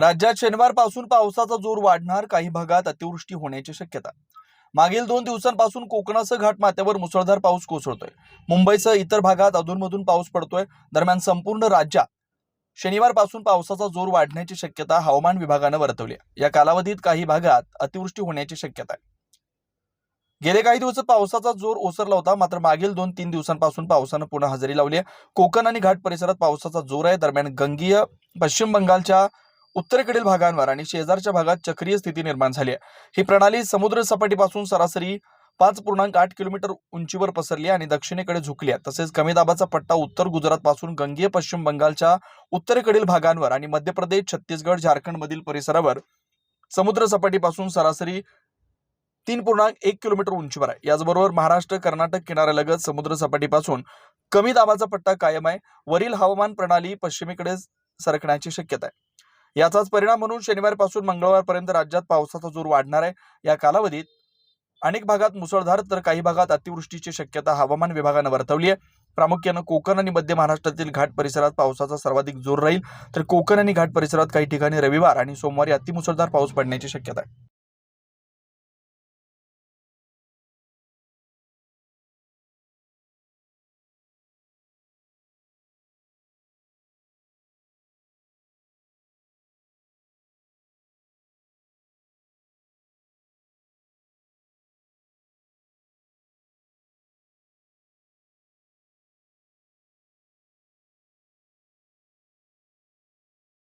राज्यात शनिवारपासून पावसाचा जोर वाढणार काही भागात अतिवृष्टी होण्याची शक्यता. मागील दोन दिवसांपासून कोकणासह घाटमाथ्यावर मुसळधार पाऊस कोसळतोय. मुंबईसह इतर भागात अधूनमधून पाऊस पडतोय. दरम्यान संपूर्ण राज्यात शनिवारपासून पावसाचा जोर वाढण्याची शक्यता हवामान विभागानं वर्तवली आहे. या कालावधीत काही भागात अतिवृष्टी होण्याची शक्यता आहे. गेले काही दिवस पावसाचा जोर ओसरला होता मात्र मागील दोन तीन दिवसांपासून पावसानं पुन्हा हजेरी लावली आहे. कोकण आणि घाट परिसरात पावसाचा जोर आहे. दरम्यान गंगीय पश्चिम बंगालच्या उत्तरेकडील भागांवर आणि शेजारच्या भागात चक्रीय स्थिती निर्माण झाली आहे. ही प्रणाली समुद्र सपाटीपासून सरासरी पाच पूर्णांक आठ किलोमीटर उंचीवर पसरली आहे आणि दक्षिणेकडे झुकली आहे. तसेच कमी दाबाचा पट्टा उत्तर गुजरात पासून पश्चिम बंगालच्या उत्तरेकडील भागांवर आणि मध्य प्रदेश छत्तीसगड झारखंडमधील परिसरावर समुद्र सपाटीपासून सरासरी तीन पूर्णांक एक किलोमीटर उंचीवर आहे. याचबरोबर महाराष्ट्र कर्नाटक किनाऱ्यालगत समुद्र सपाटीपासून कमी दाबाचा पट्टा कायम आहे. वरील हवामान प्रणाली पश्चिमेकडे सरकण्याची शक्यता आहे. याचाच परिणाम म्हणून शनिवारपासून मंगळवारपर्यंत राज्यात पावसाचा जोर वाढणार आहे. या कालावधीत अनेक भागात मुसळधार तर काही भागात अतिवृष्टीची शक्यता हवामान विभागानं वर्तवली आहे. प्रामुख्यानं कोकण आणि मध्य महाराष्ट्रातील घाट परिसरात पावसाचा सर्वाधिक जोर राहील. तर कोकण आणि घाट परिसरात काही ठिकाणी रविवार आणि सोमवारी अतिमुसळधार पाऊस पडण्याची शक्यता आहे.